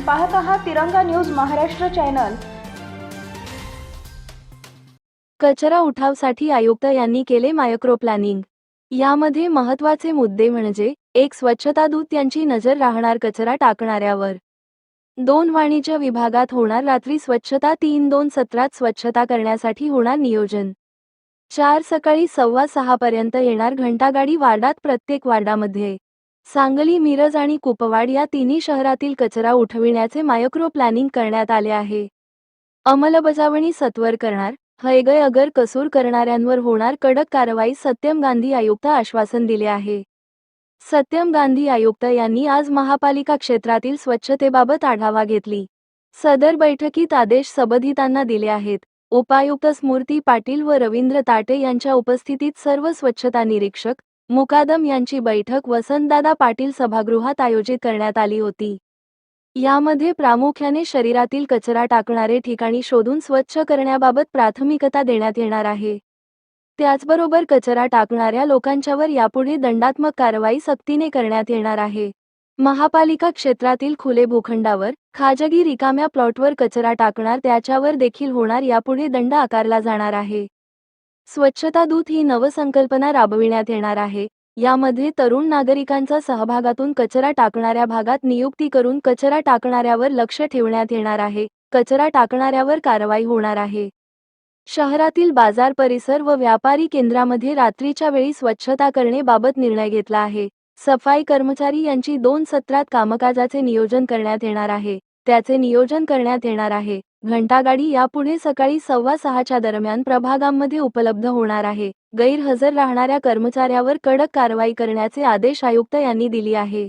पाहत आहात तिरंगा न्यूज महाराष्ट्र चॅनल. कचरा उठावसाठी आयुक्त यांनी केले मायक्रो प्लॅनिंग. यामध्ये महत्त्वाचे मुद्दे म्हणजे एक स्वच्छता दूत यांची नजर राहणार कचरा टाकणाऱ्यावर. दोन वाणिज्य विभागात होणार रात्री स्वच्छता तीन दोन सत्रात स्वच्छता करण्यासाठी होणार नियोजन. चार सकाळी सव्वा सहापर्यंत येणार घंटागाडी वार्डात प्रत्येक वार्डामध्ये. सांगली मिरज आणि कुपवाड या तिन्ही शहरातील कचरा उठविण्याचे मायक्रो प्लॅनिंग करण्यात आले आहे. अंमलबजावणी सत्वर करणार हयगय अगर कसूर करणाऱ्यांवर होणार कडक कारवाई सत्यम गांधी आयुक्त आश्वासन दिले आहे. सत्यम गांधी आयुक्त यांनी आज महापालिका क्षेत्रातील स्वच्छतेबाबत आढावा घेतली. सदर बैठकीत आदेश सबधितांना दिले आहेत. उपायुक्त स्मृती पाटील व रवींद्र ताटे यांच्या उपस्थितीत सर्व स्वच्छता निरीक्षक मुकादम यांची बैठक वसंतदादा पाटील सभागृहात आयोजित करण्यात आली होती. यामध्ये प्रामुख्याने शरीरातील कचरा टाकणारे ठिकाणी शोधून स्वच्छ करण्याबाबत प्राथमिकता देण्यात येणार आहे. त्याचबरोबर कचरा टाकणाऱ्या लोकांच्यावर यापुढे दंडात्मक कारवाई सक्तीने करण्यात येणार आहे. महापालिका क्षेत्रातील खुले भूखंडावर खाजगी रिकाम्या प्लॉटवर कचरा टाकणार त्याच्यावर देखील होणार यापुढे दंड आकारला जाणार आहे. स्वच्छता दूत ही नवसंकल्पना राबविण्यात येणार आहे. यामध्ये तरुण नागरिकांचा सहभागातून कचरा टाकणाऱ्या भागात नियुक्ती करून कचरा टाकणाऱ्यावर लक्ष ठेवण्यात येणार आहे. कचरा टाकणाऱ्यावर कारवाई होणार आहे. शहरातील बाजार परिसर व व्यापारी केंद्रामध्ये रात्रीच्या वेळी स्वच्छता करणे बाबत निर्णय घेतला आहे. सफाई कर्मचारी यांची दोन सत्रात कामकाजाचे नियोजन करण्यात येणार आहे. त्याचे नियोजन करण्यात येणार आहे. घंटागाडी यापुढे सकाळी सव्वा सहाच्या दरम्यान प्रभागांमध्ये उपलब्ध होणार आहे. गैरहजर राहणाऱ्या कर्मचाऱ्यावर कडक कारवाई करण्याचे आदेश आयुक्त यांनी दिली आहे.